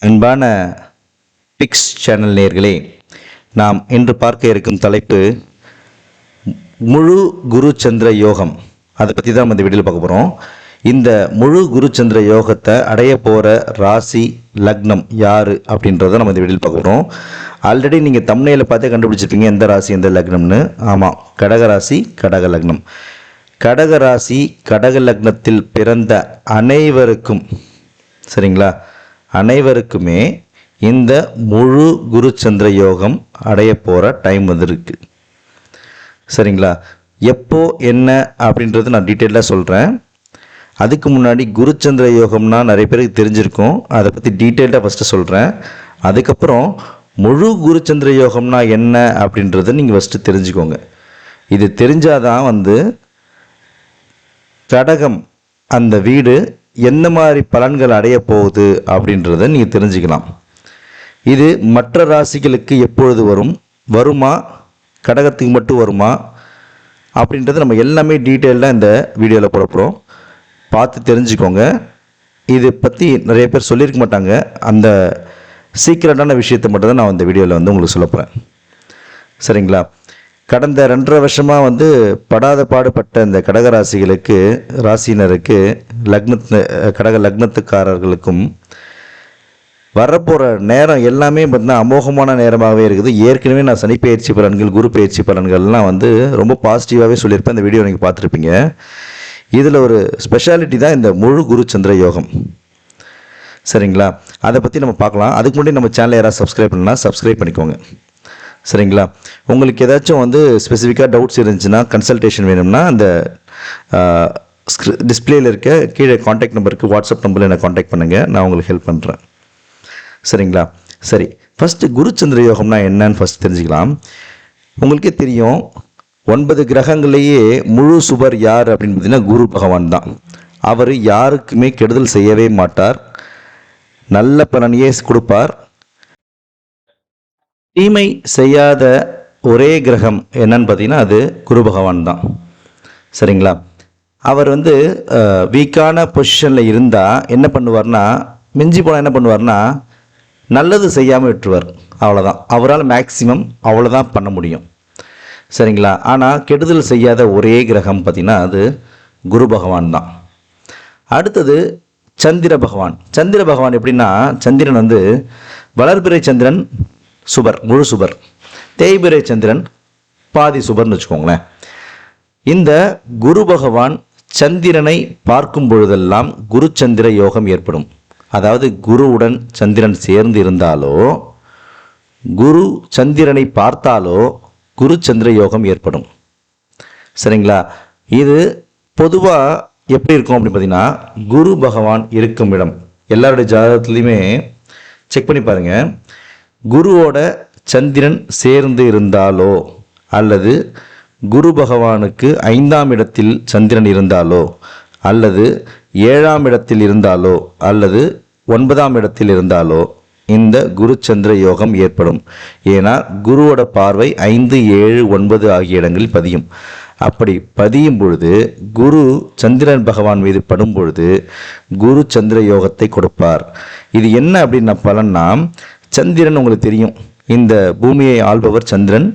அன்பான fix channel நேர்களே நாம் இன்று பார்க்க இருக்கும் தலைப்பு முழு குரு சந்திர யோகம். அதை பற்றி தான் நம்ம இந்த வீடியோவில் பார்க்க போகிறோம் இந்த முழு குரு சந்திர யோகத்தை அடைய போகிற ராசி லக்னம் யார் அப்படின்றத நம்ம இந்த வீடியோவில் பார்க்க போகிறோம் ஆல்ரெடி நீங்கள் தமிழையில் பார்த்தே கண்டுபிடிச்சிருப்பீங்க எந்த ராசி எந்த லக்னம்னு. ஆமாம் கடக ராசி கடக லக்னம். கடக ராசி கடக லக்னத்தில் பிறந்த அனைவருக்கும் சரிங்களா? அனைவருக்குமே இந்த முழு குரு சந்திர யோகம் அடைய போகிற டைம் வந்துருக்கு சரிங்களா? எப்போ என்ன அப்படின்றது நான் டீட்டெயிலாக சொல்கிறேன் அதுக்கு முன்னாடி குருச்சந்திர யோகம்னா நிறைய பேருக்கு தெரிஞ்சிருக்கும். அதை பற்றி டீட்டெயில்டாக ஃபஸ்ட்டு சொல்கிறேன் அதுக்கப்புறம் முழு குருச்சந்திர யோகம்னா என்ன அப்படின்றத நீங்கள் ஃபஸ்ட்டு தெரிஞ்சுக்கோங்க. இது தெரிஞ்சாதான் வந்து கடகம் அந்த வீடு எந்த மாதிரி பலன்கள் அடைய போகுது அப்படின்றத நீங்கள் தெரிஞ்சுக்கலாம். இது மற்ற ராசிகளுக்கு எப்பொழுது வரும்? வருமா? கடகத்துக்கு மட்டும் வருமா? அப்படின்றது நம்ம எல்லாமே டீட்டெயிலாக இந்த வீடியோவில் போட போகிறோம் பார்த்து தெரிஞ்சுக்கோங்க. இதை பற்றி நிறைய பேர் சொல்லியிருக்க மாட்டாங்க. அந்த சீக்கிரட்டான விஷயத்தை மட்டும் தான் நான் இந்த வீடியோவில் வந்து உங்களுக்கு சொல்ல போகிறேன் சரிங்களா? கடந்த ரெண்டரை வருஷமாக வந்து படாத பாடுபட்ட இந்த கடக ராசிகளுக்கு ராசியினருக்கு லக்னத்து கடக லக்னத்துக்காரர்களுக்கும் வரப்போகிற நேரம் எல்லாமே பார்த்தீங்கன்னா அமோகமான நேரமாகவே இருக்குது. ஏற்கனவே நான் சனி பயிற்சி பலன்கள் குரு பயிற்சி பலன்கள்லாம் வந்து ரொம்ப பாசிட்டிவாகவே சொல்லியிருப்பேன். இந்த வீடியோ நீங்கள் பார்த்துருப்பீங்க. இதில் ஒரு ஸ்பெஷாலிட்டி தான் இந்த முழு குரு சந்திர யோகம். சரிங்களா? அதை பற்றி நம்ம பார்க்கலாம். அதுக்கு முன்னாடி நம்ம சேனலை யாராவது சப்ஸ்கிரைப் பண்ணலாம் சப்ஸ்கிரைப் பண்ணிக்கோங்க. சரிங்களா? உங்களுக்கு ஏதாச்சும் வந்து ஸ்பெசிஃபிக்காக டவுட்ஸ் இருந்துச்சுன்னா கன்சல்டேஷன் வேணும்னா அந்த டிஸ்பிளேயில் இருக்க கீழே காண்டாக்ட் நம்பருக்கு வாட்ஸ்அப் நம்பரில் என்னை காண்டாக்ட் பண்ணுங்கள் நான் உங்களுக்கு ஹெல்ப் பண்ணுறேன் சரிங்களா? சரி. ஃபஸ்ட்டு குருச்சந்திர யோகம்னா என்னன்னு ஃபஸ்ட் தெரிஞ்சுக்கலாம். உங்களுக்கே தெரியும் ஒன்பது கிரகங்களையே முழு சுபர் யார் அப்படின்னு பார்த்தீங்கன்னா குரு பகவான் தான். அவர் யாருக்குமே கெடுதல் செய்யவே மாட்டார். நல்ல பலனையே கொடுப்பார். தீமை செய்யாத ஒரே கிரகம் என்னன்னு பார்த்தீங்கன்னா அது குரு பகவான் தான். சரிங்களா? அவர் வந்து வீக்கான பொசிஷனில் இருந்தால் என்ன பண்ணுவார்னா மிஞ்சி போனால் என்ன பண்ணுவார்னா நல்லது செய்யாமல் விட்டுருவார். அவ்வளோதான் அவரால் மேக்சிமம் அவ்வளோதான் பண்ண முடியும். சரிங்களா? ஆனால் கெடுதல் செய்யாத ஒரே கிரகம் பார்த்திங்கன்னா அது குரு பகவான் தான். அடுத்தது சந்திர பகவான். சந்திர பகவான் எப்படின்னா சந்திரன் வந்து வளர்பிறை சந்திரன் சுபர் முழு சுபர். தேய்பிரை சந்திரன் பாதி சுபர்னு வச்சுக்கோங்களேன். இந்த குரு பகவான் சந்திரனை பார்க்கும் பொழுதெல்லாம் குரு சந்திர யோகம் ஏற்படும். அதாவது குருவுடன் சந்திரன் சேர்ந்து இருந்தாலோ குரு சந்திரனை பார்த்தாலோ குரு சந்திர யோகம் ஏற்படும். சரிங்களா? இது பொதுவாக எப்படி இருக்கும் அப்படின்னு பார்த்தீங்கன்னா குரு பகவான் இருக்கும் இடம். எல்லாருடைய ஜாதகத்துலேயுமே செக் பண்ணி பாருங்கள் குருவோட சந்திரன் சேர்ந்து இருந்தாலோ அல்லது குரு பகவானுக்கு ஐந்தாம் இடத்தில் சந்திரன் இருந்தாலோ அல்லது ஏழாம் இடத்தில் இருந்தாலோ அல்லது ஒன்பதாம் இடத்தில் இருந்தாலோ இந்த குரு சந்திர யோகம் ஏற்படும். ஏன்னா குருவோட பார்வை ஐந்து ஏழு ஒன்பது ஆகிய இடங்களில் பதியும். அப்படி பதியும் பொழுது குரு சந்திரன் பகவான் மீது படும் பொழுது குரு சந்திர யோகத்தை கொடுப்பார். இது என்ன அப்படின்ன பலன்னா சந்திரன் உங்களுக்கு தெரியும். இந்த பூமியை ஆள்பவர் சந்திரன்.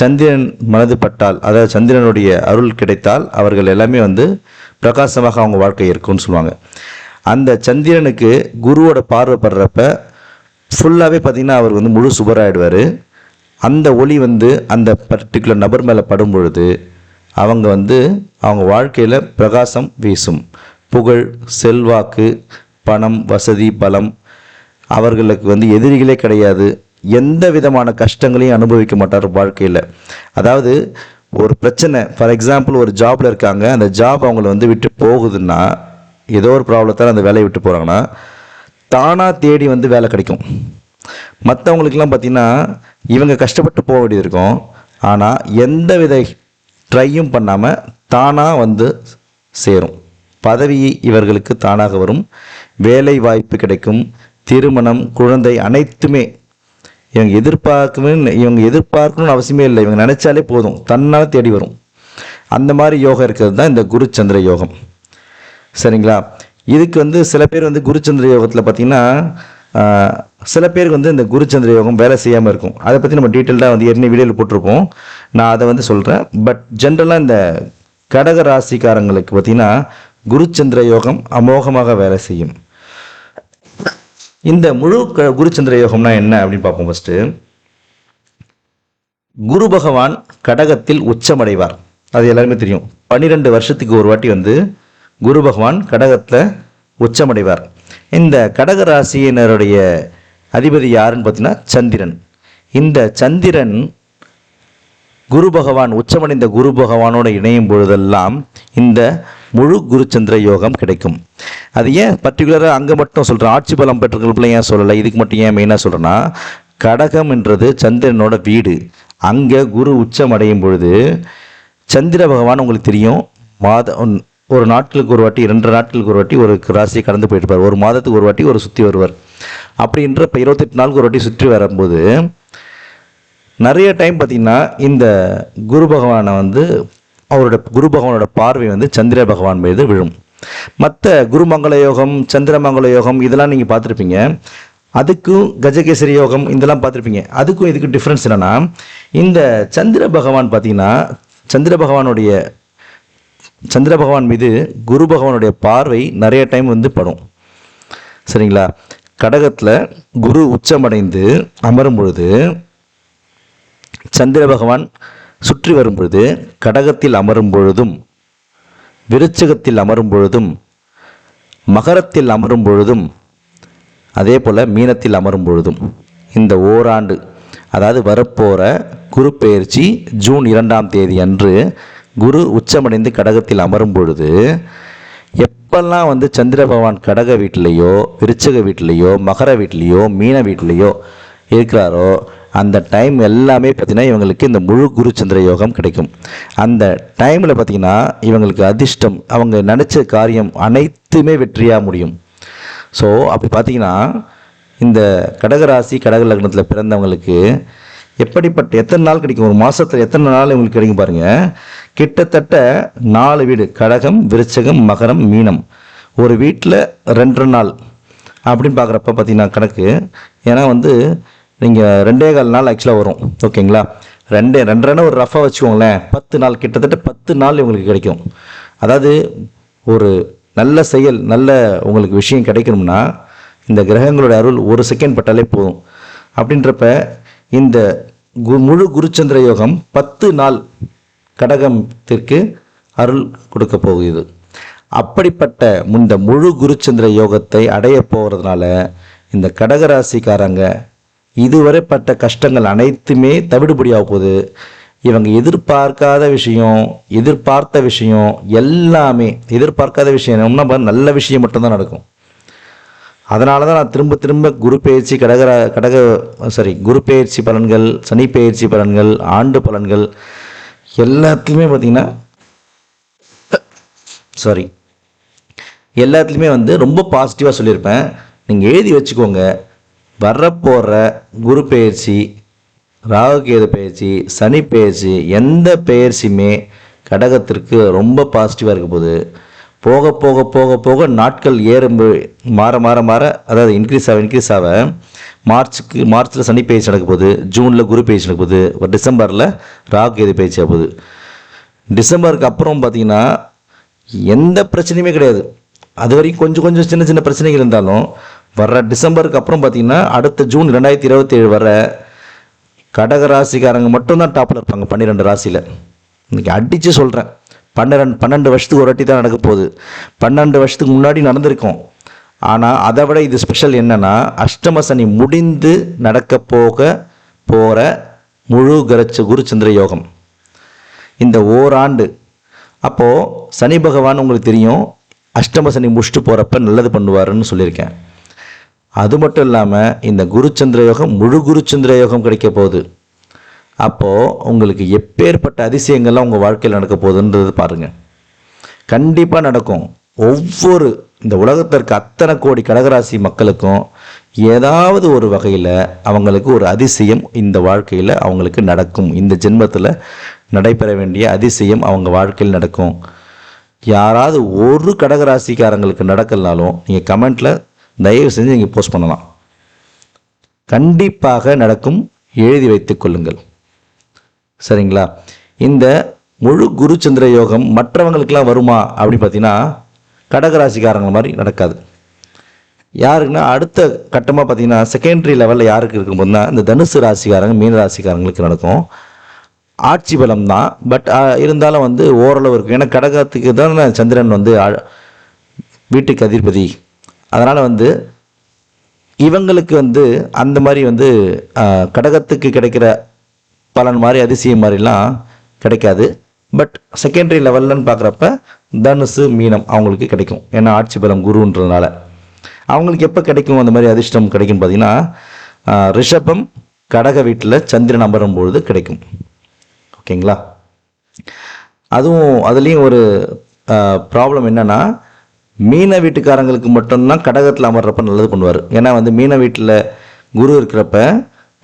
சந்திரன் மனது பட்டால் அதாவது சந்திரனுடைய அருள் கிடைத்தால் அவர்கள் எல்லாமே வந்து பிரகாசமாக அவங்க வாழ்க்கை இருக்கும்னு சொல்லுவாங்க. அந்த சந்திரனுக்கு குருவோட பார்வைப்படுறப்ப ஃபுல்லாகவே பார்த்திங்கன்னா அவர் வந்து முழு சுபராயிடுவார் அந்த ஒளி வந்து அந்த பர்டிகுலர் நபர் மேலே படும் பொழுது அவங்க வந்து அவங்க வாழ்க்கையில் பிரகாசம் வீசும். புகழ் செல்வாக்கு பணம் வசதி பலம் அவர்களுக்கு வந்து எதிரிகளே கிடையாது. எந்த விதமான கஷ்டங்களையும் அனுபவிக்க மாட்டார் வாழ்க்கையில். அதாவது ஒரு பிரச்சனை ஃபார் எக்ஸாம்பிள் ஒரு ஜாபில் இருக்காங்க. அந்த ஜாப் அவங்கள வந்து விட்டு போகுதுன்னா ஏதோ ஒரு ப்ராப்ளத்தால் அந்த வேலையை விட்டு போகிறாங்கன்னா தானாக தேடி வந்து வேலை கிடைக்கும். மற்றவங்களுக்கெல்லாம் பார்த்திங்கன்னா இவங்க கஷ்டப்பட்டு போக வேண்டியது இருக்கும். ஆனால் எந்த வித ட்ரையும் பண்ணாமல் தானாக வந்து சேரும். பதவி இவர்களுக்கு தானாக வரும். வேலை வாய்ப்பு கிடைக்கும். திருமணம் குழந்தை அனைத்துமே இவங்க எதிர்பார்க்கவே இவங்க எதிர்பார்க்கணும்னு அவசியமே இல்லை. இவங்க நினைச்சாலே போதும். தன்னால் தேடி வரும். அந்த மாதிரி யோகம் இருக்கிறது தான் இந்த குரு சந்திர யோகம். சரிங்களா? இதுக்கு வந்து சில பேர் வந்து குருச்சந்திர யோகத்தில் பார்த்தீங்கன்னா சில பேருக்கு வந்து இந்த குருச்சந்திர யோகம் வேலை செய்யாமல் இருக்கும். அதை பற்றி நம்ம டீட்டெயில்டாக வந்து ஏற்கனவே வீடியோவில் போட்டிருப்போம். நான் அதை வந்து சொல்கிறேன் பட் ஜென்ரலாக இந்த கடக ராசிக்காரங்களுக்கு பார்த்தீங்கன்னா குருச்சந்திர யோகம் அமோகமாக வேலை செய்யும். இந்த முழு க- குருச்சந்திர யோகம்னா என்ன அப்படின்னு பார்ப்போம் ஃபஸ்ட்டு குரு பகவான் கடகத்தில் உச்சமடைவார். அது எல்லாருமே தெரியும். பன்னிரெண்டு வருஷத்துக்கு ஒரு வாட்டி வந்து குரு பகவான் கடகத்தில் உச்சமடைவார். இந்த கடக ராசியினருடைய அதிபதி யாருன்னு பார்த்தீங்கன்னா சந்திரன். இந்த சந்திரன் குரு பகவான் உச்சமடைந்த குரு பகவானோடு இணையும் பொழுதெல்லாம் இந்த முழு குருச்சந்திர யோகம் கிடைக்கும். அது ஏன் பர்டிகுலராக அங்கே மட்டும் சொல்கிறேன் ஆட்சி பலம் பெற்றவர்களுக்குள்ள ஏன் சொல்லலை? இதுக்கு மட்டும் ஏன் மெயினாக சொல்கிறேன்னா கடகம்ன்றது சந்திரனோட வீடு. அங்கே குரு உச்சம் அடையும் பொழுது சந்திர பகவான் உங்களுக்கு தெரியும் மாத ஒரு நாட்களுக்கு ஒரு வாட்டி ரெண்டு நாட்களுக்கு ஒரு வாட்டி ஒரு ராசியை கடந்து போயிட்டு ஒரு மாதத்துக்கு ஒரு வாட்டி ஒரு சுற்றி வருவார். அப்படின்ற இப்போ இருபத்தெட்டு நாளுக்கு ஒரு வாட்டி சுற்றி வரும்போது நிறைய டைம் பார்த்திங்கன்னா இந்த குரு பகவானை வந்து அவரோட குரு பகவானோட பார்வை வந்து சந்திர பகவான் மீது விழும். மற்ற குருமங்கள யோகம் சந்திரமங்கள யோகம் இதெல்லாம் நீங்கள் பார்த்துருப்பீங்க. அதுக்கும் கஜகேசரி யோகம் இதெல்லாம் பார்த்துருப்பீங்க. அதுக்கும் இதுக்கும் டிஃப்ரென்ஸ் என்னென்னா இந்த சந்திர பகவான் பார்த்தீங்கன்னா சந்திர பகவானுடைய சந்திர பகவான் மீது குரு பகவானுடைய பார்வை நிறைய டைம் வந்து படும். சரிங்களா? கடகத்தில் குரு உச்சமடைந்து அமரும் பொழுது சந்திர பகவான் சுற்றி வரும் பொழுது கடகத்தில் அமரும் பொழுதும் விருச்சகத்தில் அமரும் பொழுதும் மகரத்தில் அமரும் பொழுதும் அதே போல் மீனத்தில் அமரும் பொழுதும் இந்த ஓராண்டு அதாவது வரப்போகிற குரு பெயர்ச்சி ஜூன் இரண்டாம் தேதி அன்று குரு உச்சமடைந்து கடகத்தில் அமரும் பொழுது எப்பெல்லாம் வந்து சந்திர பகவான் கடக வீட்டிலேயோ விருச்சக வீட்டிலேயோ மகர வீட்டிலேயோ மீன வீட்டிலேயோ இருக்கிறாரோ அந்த டைம் எல்லாமே பார்த்தீங்கன்னா இவங்களுக்கு இந்த முழு குரு சந்திர யோகம் கிடைக்கும். அந்த டைமில் பார்த்திங்கன்னா இவங்களுக்கு அதிர்ஷ்டம் அவங்க நினச்ச காரியம் அனைத்துமே வெற்றியாக முடியும். ஸோ அப்படி பார்த்தீங்கன்னா இந்த கடகராசி கடக லக்னத்தில் பிறந்தவங்களுக்கு எப்படிப்பட்ட எத்தனை நாள் கிடைக்கும்? ஒரு மாதத்தில் எத்தனை நாள் இவங்களுக்கு கிடைக்கும் பாருங்கள் கிட்டத்தட்ட நாலு வீடு கடகம் விருச்சகம் மகரம் மீனம். ஒரு வீட்டில் ரெண்டரை நாள் அப்படின்னு பார்க்குறப்ப பார்த்தீங்கன்னா கணக்கு ஏன்னா வந்து நீங்கள் ரெண்டே கால் நாள் ஆக்சுவலாக வரும். ஓகேங்களா ரெண்டே ரெண்டரைன்னு ஒரு ரஃபாக வச்சுக்கோங்களேன். பத்து நாள் கிட்டத்தட்ட பத்து நாள் இவங்களுக்கு கிடைக்கும். அதாவது ஒரு நல்ல செயல் நல்ல உங்களுக்கு விஷயம் கிடைக்கணும்னா இந்த கிரகங்களோட அருள் ஒரு செகண்ட் பட்டாலே போதும். அப்படின்றப்ப இந்த கு முழு குருச்சந்திர யோகம் பத்து நாள் கடகத்திற்கு அருள் கொடுக்க போகுது. அப்படிப்பட்ட இந்த முழு குருச்சந்திர யோகத்தை அடைய போகிறதுனால இந்த கடகராசிக்காரங்க இதுவரை பட்ட கஷ்டங்கள் அனைத்துமே தவிடுபடியாக போகுது இவங்க எதிர்பார்க்காத விஷயம் எதிர்பார்த்த விஷயம் எல்லாமே எதிர்பார்க்காத விஷயம் என்னன்னா நல்ல விஷயம் மட்டும்தான் நடக்கும். அதனால தான் நான் திரும்ப திரும்ப குரு பயிற்சி கடகர கடக சாரி குரு பயிற்சி பலன்கள் சனி பெயர்ச்சி பலன்கள் ஆண்டு பலன்கள் எல்லாத்துலேயுமே பார்த்தீங்கன்னா சாரி எல்லாத்துலேயுமே வந்து ரொம்ப பாசிட்டிவாக சொல்லியிருப்பேன். நீங்கள் எழுதி வச்சுக்கோங்க. வரப்போகிற குரு பெயர்ச்சி ராகுகேது பெயர்ச்சி சனி பெயர்ச்சி எந்த பெயர்ச்சியுமே கடகத்திற்கு ரொம்ப பாசிட்டிவாக இருக்க போகுது. போக போக போக போக நாட்கள் ஏறும் மாற மாற மாற அதாவது இன்க்ரீஸ் ஆக இன்க்ரீஸ் ஆக மார்ச்சுக்கு மார்ச்சில் சனி பயிற்சி நடக்க போகுது ஜூனில் குரு பயிற்சி நடக்க போகுது டிசம்பரில் ராகு கேது பயிற்சி ஆக போகுது. டிசம்பருக்கு அப்புறம் பார்த்திங்கன்னா எந்த பிரச்சனையுமே கிடையாது. அது வரைக்கும் கொஞ்சம் கொஞ்சம் சின்ன சின்ன பிரச்சனைகள் இருந்தாலும் வர்ற டிசம்பருக்கு அப்புறம் பார்த்தீங்கன்னா அடுத்த ஜூன் ரெண்டாயிரத்தி இருபத்தி ஏழு வர கடக ராசிக்காரங்க மட்டும்தான் டாப்பில் இருப்பாங்க பன்னிரெண்டு ராசியில். இன்றைக்கி அடித்து சொல்கிறேன் பன்னிரெண்டு பன்னெண்டு வருஷத்துக்கு ஒரு வாட்டி தான் நடக்க போகுது. பன்னெண்டு வருஷத்துக்கு முன்னாடி நடந்திருக்கும். ஆனால் அதை விட இது ஸ்பெஷல் என்னென்னா அஷ்டம சனி முடிந்து நடக்க போக போகிற முழு கரச்ச குருச்சந்திர யோகம். இந்த ஓராண்டு. அப்போது சனி பகவான் உங்களுக்கு தெரியும் அஷ்டம சனி முடிச்சுட்டு போகிறப்ப நல்லது பண்ணுவாருன்னு சொல்லியிருக்கேன். அது மட்டும் இல்லாமல் இந்த குருச்சந்திர யோகம் முழு குருச்சந்திர யோகம் கிடைக்க போகுது. அப்போது உங்களுக்கு எப்பேற்பட்ட அதிசயங்கள்லாம் உங்கள் வாழ்க்கையில் நடக்க போகுதுன்றது பாருங்கள் கண்டிப்பாக நடக்கும். ஒவ்வொரு இந்த உலகத்தில் இருக்க அத்தனை கோடி கடகராசி மக்களுக்கும் ஏதாவது ஒரு வகையில் அவங்களுக்கு ஒரு அதிசயம் இந்த வாழ்க்கையில் அவங்களுக்கு நடக்கும். இந்த ஜென்மத்தில் நடைபெற வேண்டிய அதிசயம் அவங்க வாழ்க்கையில் நடக்கும். யாராவது ஒரு கடகராசிக்காரங்களுக்கு நடக்கலனாலும் நீங்கள் கமெண்ட்டில் தயவு செஞ்சு நீங்கள் போஸ்ட் பண்ணலாம். கண்டிப்பாக நடக்கும். எழுதி வைத்துக் கொள்ளுங்கள். சரிங்களா? இந்த முழு குரு சந்திர யோகம் மற்றவங்களுக்கெல்லாம் வருமா? அப்படின்னு பார்த்தீங்கன்னா கடகராசிக்காரங்க மாதிரி நடக்காது. யாருக்குன்னா அடுத்த கட்டமாக பார்த்தீங்கன்னா செகண்டரி லெவலில் யாருக்கு இருக்கும்போதுனா இந்த தனுசு ராசிக்காரங்க மீன ராசிக்காரங்களுக்கு நடக்கும். ஆட்சி பலம் தான். பட் இருந்தாலும் வந்து ஓரளவு இருக்கும். ஏன்னா கடகத்துக்கு தான் சந்திரன் வந்து வீட்டுக்கு அதிபதி. அதனால் வந்து இவங்களுக்கு வந்து அந்த மாதிரி வந்து கடகத்துக்கு கிடைக்கிற பலன் மாதிரி அதிசயம் மாதிரிலாம் கிடைக்காது. பட் செகண்டரி லெவல்லன்னு பார்க்குறப்ப தனுசு மீனம் அவங்களுக்கு கிடைக்கும். ஏன்னா ஆட்சி பலம் குருன்றதுனால. அவங்களுக்கு எப்போ கிடைக்கும்? அந்த மாதிரி அதிர்ஷ்டம் கிடைக்கும்னு பார்த்தீங்கன்னா ரிஷபம் கடக வீட்டில் சந்திரன் அமரும் பொழுது கிடைக்கும். ஓகேங்களா? அதுவும் அதுலேயும் ஒரு ப்ராப்ளம் என்னன்னா மீன வீட்டுக்காரங்களுக்கு மட்டும்தான் கடகத்தில் அமர்றப்ப நல்லது பண்ணுவார். ஏன்னா வந்து மீன வீட்டில் குரு இருக்கிறப்ப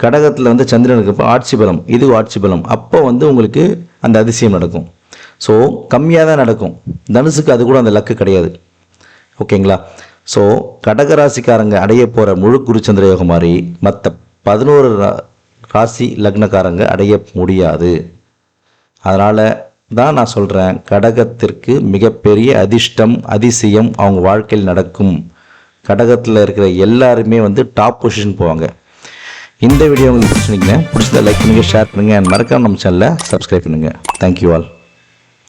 கடகத்தில் வந்து சந்திரன் இருக்கிறப்ப ஆட்சி பலம் இது ஆட்சி பலம். அப்போ வந்து உங்களுக்கு அந்த அதிசயம் நடக்கும். ஸோ கம்மியாக தான் நடக்கும். தனுசுக்கு அது கூட அந்த லக்கு கிடையாது. ஓகேங்களா? ஸோ கடகராசிக்காரங்க அடைய போகிற முழு குருச்சந்திர யோகம் மாதிரி மற்ற பதினோரு ராசி லக்னக்காரங்க அடைய முடியாது. அதனால் தான் நான் சொல்கிறேன் கடகத்திற்கு மிகப்பெரிய அதிர்ஷ்டம் அதிசயம் அவங்க வாழ்க்கையில் நடக்கும். கடகத்தில் இருக்கிற எல்லாருமே வந்து டாப் பொசிஷன் போவாங்க. இந்த வீடியோ உங்களுக்கு பிடிச்சிருக்கீங்க பிடிச்சதை லைக் பண்ணுங்கள் ஷேர் பண்ணுங்கள் அண்ட் மறக்காம நம்ம சேனலை சப்ஸ்கிரைப் பண்ணுங்கள் தேங்க்யூ ஆல்